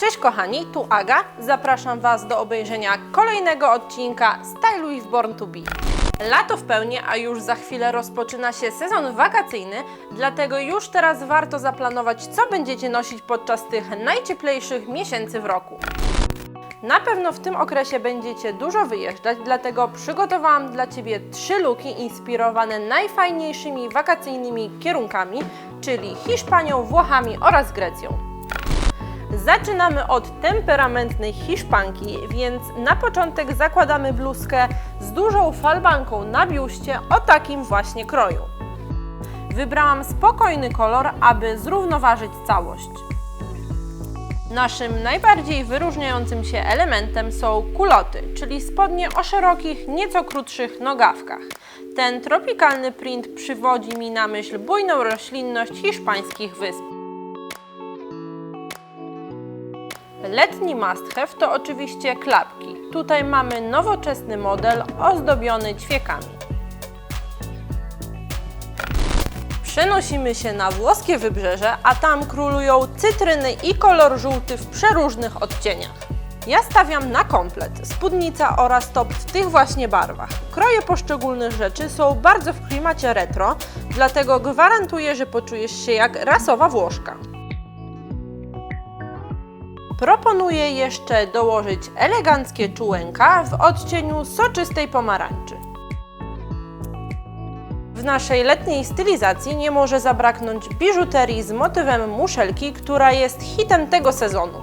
Cześć kochani, tu Aga. Zapraszam Was do obejrzenia kolejnego odcinka Styluj w Born to Be. Lato w pełni, a już za chwilę rozpoczyna się sezon wakacyjny, dlatego już teraz warto zaplanować, co będziecie nosić podczas tych najcieplejszych miesięcy w roku. Na pewno w tym okresie będziecie dużo wyjeżdżać, dlatego przygotowałam dla Ciebie trzy luki inspirowane najfajniejszymi wakacyjnymi kierunkami, czyli Hiszpanią, Włochami oraz Grecją. Zaczynamy od temperamentnej Hiszpanki, więc na początek zakładamy bluzkę z dużą falbanką na biuście o takim właśnie kroju. Wybrałam spokojny kolor, aby zrównoważyć całość. Naszym najbardziej wyróżniającym się elementem są kuloty, czyli spodnie o szerokich, nieco krótszych nogawkach. Ten tropikalny print przywodzi mi na myśl bujną roślinność hiszpańskich wysp. Letni must have to oczywiście klapki. Tutaj mamy nowoczesny model ozdobiony ćwiekami. Przenosimy się na włoskie wybrzeże, a tam królują cytryny i kolor żółty w przeróżnych odcieniach. Ja stawiam na komplet, spódnica oraz top w tych właśnie barwach. Kroje poszczególnych rzeczy są bardzo w klimacie retro, dlatego gwarantuję, że poczujesz się jak rasowa Włoszka. Proponuję jeszcze dołożyć eleganckie czułenka w odcieniu soczystej pomarańczy. W naszej letniej stylizacji nie może zabraknąć biżuterii z motywem muszelki, która jest hitem tego sezonu.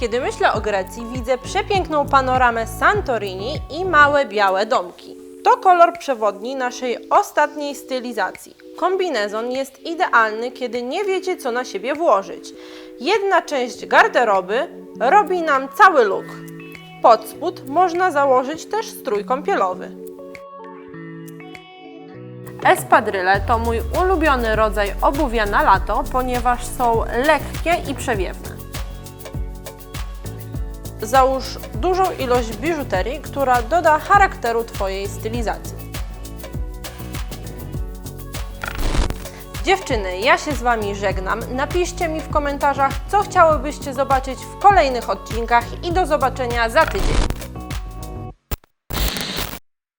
Kiedy myślę o Grecji, widzę przepiękną panoramę Santorini i małe białe domki. To kolor przewodni naszej ostatniej stylizacji. Kombinezon jest idealny, kiedy nie wiecie, co na siebie włożyć. Jedna część garderoby robi nam cały look. Pod spód można założyć też strój kąpielowy. Espadryle to mój ulubiony rodzaj obuwia na lato, ponieważ są lekkie i przewiewne. Załóż dużą ilość biżuterii, która doda charakteru Twojej stylizacji. Dziewczyny, ja się z Wami żegnam. Napiszcie mi w komentarzach, co chciałybyście zobaczyć w kolejnych odcinkach i do zobaczenia za tydzień.